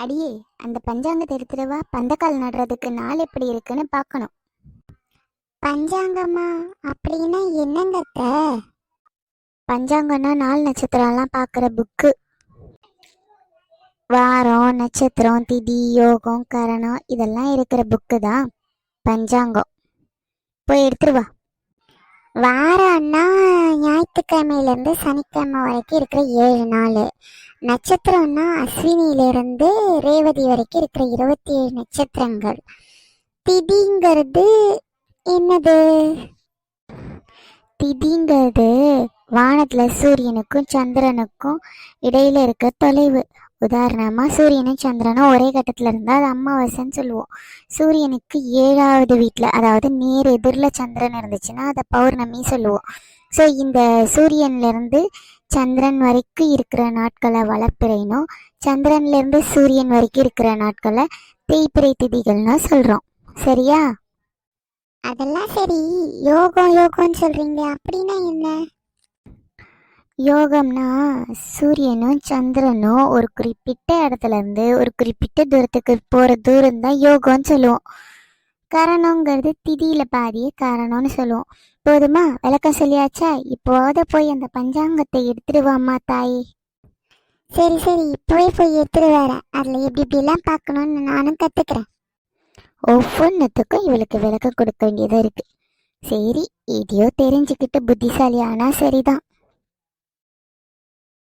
அடியே அந்த பஞ்சாங்கத்தை எடுத்துடவா? பந்தக்கால் நடுறதுக்கு நாள் எப்படி இருக்குன்னு பார்க்கணும். பஞ்சாங்கம்மா அப்படின்னா என்னங்க பஞ்சாங்கம்னா நாள் நட்சத்திரம்லாம் பார்க்குற புக்கு. வாரம் நட்சத்திரம் திதி யோகம் கரணம் இதெல்லாம் இருக்கிற புக்கு தான் பஞ்சாங்கம். போய் எடுத்துருவா வாரம்னா ஞாயிற்றுக்கிழமையிலேருந்து சனிக்கிழமை வரைக்கும் இருக்கிற ஏழு நாள். நட்சத்திரம்னா அஸ்வினியிலேருந்து ரேவதி வரைக்கும் இருக்கிற இருபத்தி ஏழு நட்சத்திரங்கள். திதிங்கிறது என்னது? திதிங்கிறது வானத்தில் சூரியனுக்கும் சந்திரனுக்கும் இடையில இருக்க தொலைவு. உதாரணமாக சூரியனும் சந்திரனும் ஒரே கட்டத்தில் இருந்தால் அது அமாவாசைன்னு சொல்லுவோம். சூரியனுக்கு ஏழாவது வீட்டில் அதாவது நேர் எதிரில் சந்திரன் இருந்துச்சுன்னா அதை பௌர்ணமி சொல்லுவோம். ஸோ இந்த சூரியன்லேருந்து சந்திரன் வரைக்கும் இருக்கிற நாட்களை வளர்ப்பிறைனும் சந்திரன்லேருந்து சூரியன் வரைக்கும் இருக்கிற நாட்களை தேய்பிறை திதிகள்னா சொல்கிறோம் சரியா? அதெல்லாம் சரி. யோகம் யோகம்னு சொல்கிறீங்க அப்படின்னா என்ன? யோகம்னா சூரியனும் சந்திரனும் ஒரு குறிப்பிட்ட இடத்துல இருந்து ஒரு குறிப்பிட்ட தூரத்துக்கு போகிற தூரம் தான் யோகம்னு சொல்லுவோம். கரணங்கிறது திதியில் பாதியே காரணம்னு சொல்லுவோம். போதுமா? விளக்கம் சொல்லியாச்சா? இப்போது போய் அந்த பஞ்சாங்கத்தை எடுத்துடுவாம்மா தாயே. சரி சரி. இப்போவே போய் எடுத்துட்டு வரேன் அதில் எப்படி இப்படிலாம் பார்க்கணும்னு நானும் கற்றுக்கிறேன் ஒவ்வொன்றத்துக்கும் இவளுக்கு விளக்கம் கொடுக்க வேண்டியதாக இருக்கு. சரி இதையோ தெரிஞ்சுக்கிட்டு புத்திசாலி ஆனா சரிதான்.